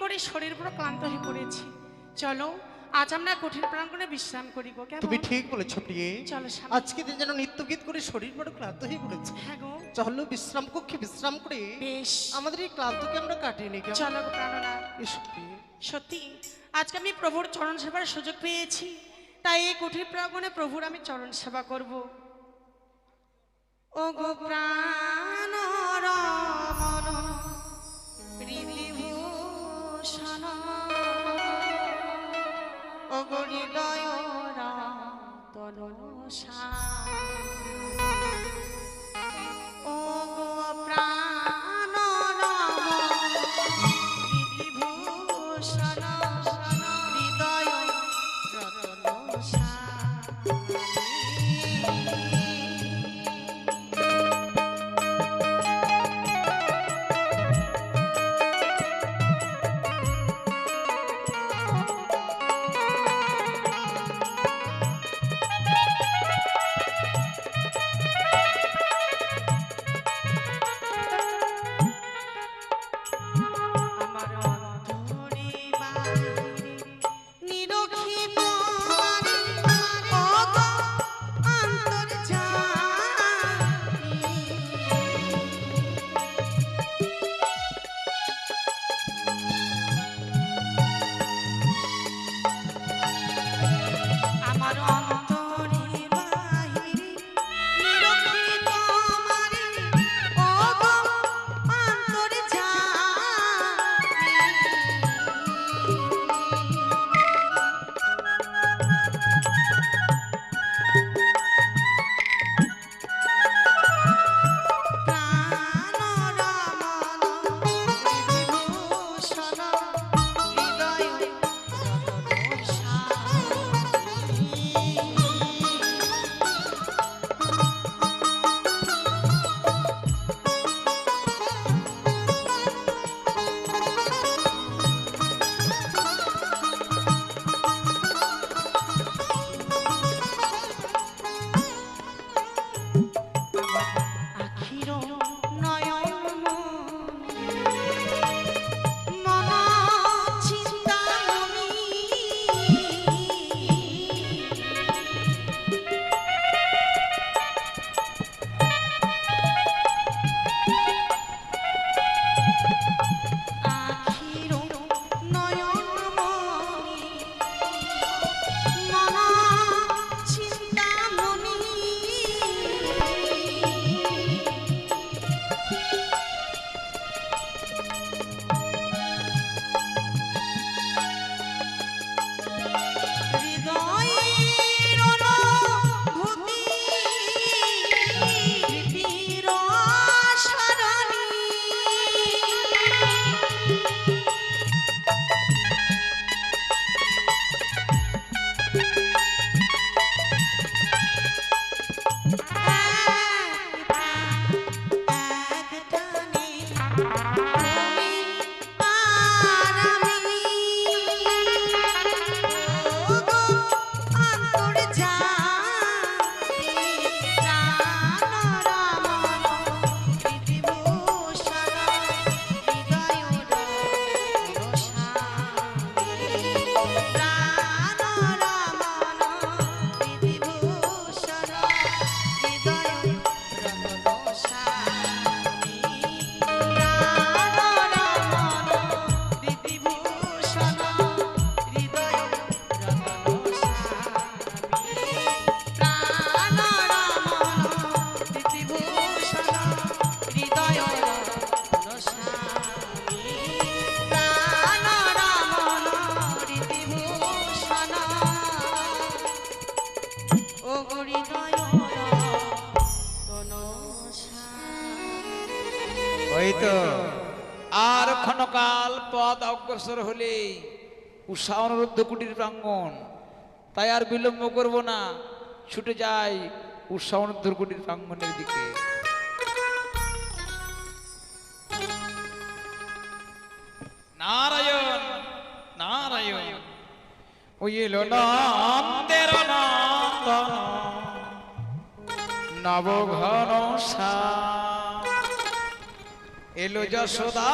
করে শরীর পুরো ক্লান্ত হয়ে পড়েছি। চলো আজ আমরা কঠিন প্রাঙ্গণে বিশ্রাম করি গো কেমন? তুমি ঠিক বলেছ প্রিয়ে। চলো। আজকে দিন যেন নিত্য গীত করে শরীর বড় ক্লান্ত হয়ে পড়েছে। হ্যাঁ গো। চলো বিশ্রাম কক্ষে বিশ্রাম করে বেশ। আমাদের এই ক্লান্তকে আমরা কাটিয়ে নিই কেমন? চলো গো প্রাণনা। এসো প্রিয়ে। সত্যি আজকে আমি প্রভুর চরণ সেবার সুযোগ পেয়েছি। তাই এই কঠিন প্রাঙ্গণে প্রভুর আমি চরণ সেবা করব। ও গো প্রাণ হৃদিভূষণ ও গো আর ক্ষণকাল পথ অগ্রসর হলে উষা অনুরুদ্ধ কুটির প্রাঙ্গণ। তাই আর বিলম্ব করব না। ছুটে যাই উষা অনুরুদ্ধ কুটির প্রাঙ্গণের দিকে। নারায়ণ নারায়ণ, ওই এলো নন্দের নন্দন নবঘন এলো যশোদা।